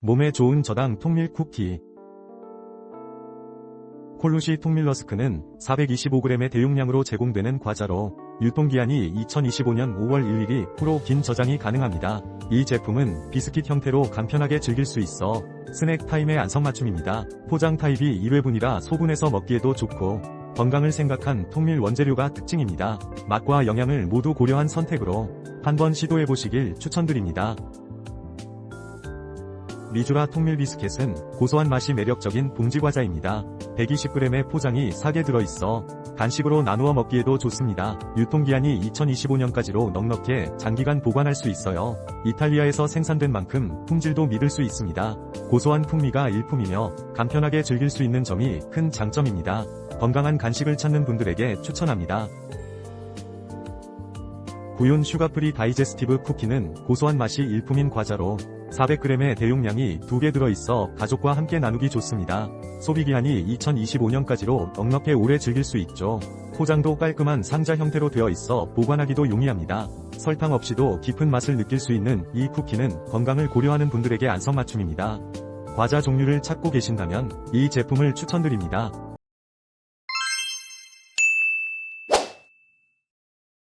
몸에 좋은 저당 통밀 쿠키. 콜루시 통밀러스크는 425g의 대용량으로 제공되는 과자로 유통기한이 2025년 5월 1일이 프로 긴 저장이 가능합니다. 이 제품은 비스킷 형태로 간편하게 즐길 수 있어 스낵 타임의 안성맞춤입니다. 포장 타입이 1회분이라 소분해서 먹기에도 좋고 건강을 생각한 통밀 원재료가 특징입니다. 맛과 영양을 모두 고려한 선택으로 한번 시도해보시길 추천드립니다. 미주라 통밀 비스켓은 고소한 맛이 매력적인 봉지 과자입니다. 120g의 포장이 4개 들어있어 간식으로 나누어 먹기에도 좋습니다. 유통기한이 2025년까지로 넉넉해 장기간 보관할 수 있어요. 이탈리아에서 생산된 만큼 품질도 믿을 수 있습니다. 고소한 풍미가 일품이며 간편하게 즐길 수 있는 점이 큰 장점입니다. 건강한 간식을 찾는 분들에게 추천합니다. 구윤 슈가프리 다이제스티브 쿠키는 고소한 맛이 일품인 과자로 400g의 대용량이 2개 들어있어 가족과 함께 나누기 좋습니다. 소비기한이 2025년까지로 넉넉해 오래 즐길 수 있죠. 포장도 깔끔한 상자 형태로 되어 있어 보관하기도 용이합니다. 설탕 없이도 깊은 맛을 느낄 수 있는 이 쿠키는 건강을 고려하는 분들에게 안성맞춤입니다. 과자 종류를 찾고 계신다면 이 제품을 추천드립니다.